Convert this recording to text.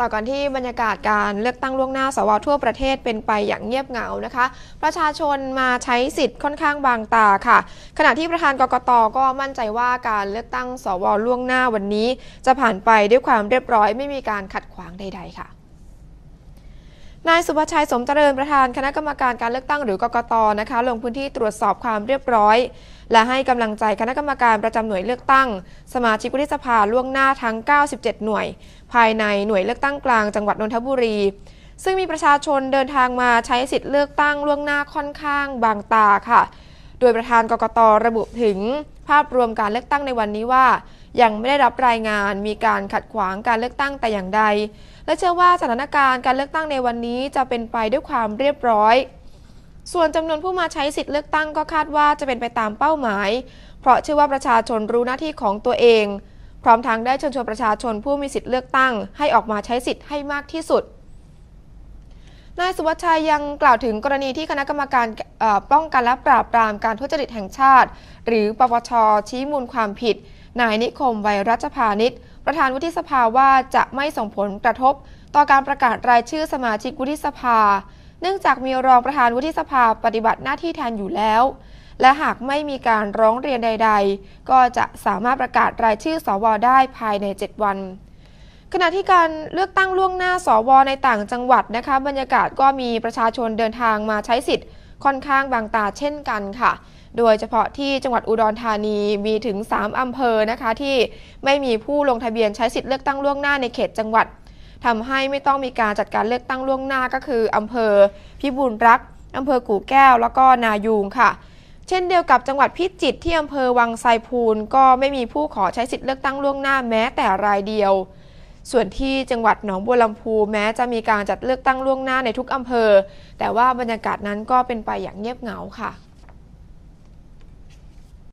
ต่อกันที่บรรยากาศการเลือกตั้งล่วงหน้าสวทั่วประเทศเป็นไปอย่างเงียบเหงานะคะ ประชาชนมาใช้สิทธิ์ค่อนข้างบางตาค่ะ ขณะที่ประธานกกตก็มั่นใจว่าการเลือกตั้งสวล่วงหน้าวันนี้ จะผ่านไปด้วยความเรียบร้อยไม่มีการขัดขวางใด ๆ ค่ะ นายสุภชัยสมเจริญประธานคณะกรรมการการเลือกตั้งหรือกกตนะคะลงพื้นที่ตรวจสอบความเรียบร้อย และให้กำลังใจคณะกรรมการประจำหน่วยเลือกตั้ง สมาชิกวุฒิสภาล่วงหน้าทั้ง 97 หน่วย ภายในหน่วยเลือกตั้งกลางจังหวัดนนทบุรี ซึ่งมีประชาชนเดินทางมาใช้สิทธิ์เลือกตั้งล่วงหน้าค่อนข้างบางตาค่ะ โดยประธานกกตระบุถึง ภาพรวมการเลือกตั้งในวันนี้ว่า ยังไม่ได้รับรายงานมีการขัดขวางการเลือกตั้งแต่อย่างใด และเชื่อว่าสถานการณ์การเลือกตั้งในวันนี้จะเป็นไปด้วยความเรียบร้อย ส่วนจำนวนผู้มาใช้สิทธิ์เลือกตั้งก็คาดว่าจะเป็นไปตามเป้าหมาย เพราะเชื่อว่าประชาชนรู้หน้าที่ของตัวเอง พร้อมทั้งได้เชิญชวนประชาชนผู้มีสิทธิ์เลือกตั้ง ให้ออกมาใช้สิทธิ์ให้มากที่สุด นายสุวัชชัยยังกล่าวถึงกรณีที่คณะกรรมการป้องกันและปราบปรามการทุจริตแห่งชาติ หรือปปชชี้มูลความผิด นายนิคมไวรัชพานิชประธานวุฒิสภาว่าจะไม่ส่งผลกระทบ ต่อการประกาศรายชื่อสมาชิกวุฒิสภา เนื่องจากมีรองประธานวุฒิสภาปฏิบัติหน้าที่แทนอยู่แล้ว และหากไม่มีการร้องเรียนใด ๆ ก็จะสามารถประกาศรายชื่อสวได้ภายใน 7 วัน ขณะที่การเลือกตั้งล่วงหน้าสวในต่างจังหวัดนะคะ บรรยากาศก็มีประชาชนเดินทางมาใช้สิทธิ์ค่อนข้างบางตาเช่นกันค่ะ โดยเฉพาะที่จังหวัดอุดรธานีมีถึง 3 อำเภอนะคะที่ไม่มีผู้ลงทะเบียนใช้สิทธิ์เลือกตั้งล่วงหน้าในเขตจังหวัดทำให้ไม่ต้องมีการจัดการเลือกตั้งล่วงหน้าก็คืออำเภอ พิบูลรักษ์อำเภอกู่แก้ว แล้วก็นายูงค่ะ เช่นเดียวกับจังหวัดพิจิตรที่อำเภอวังไซพูนก็ไม่มีผู้ขอใช้สิทธิ์เลือกตั้งล่วงหน้าแม้แต่รายเดียว ส่วนที่จังหวัดหนองบัวลำพูแม้จะมีการจัดเลือกตั้งล่วงหน้าในทุกอำเภอ แต่ว่าบรรยากาศนั้นก็เป็นไปอย่างเงียบเหงาค่ะ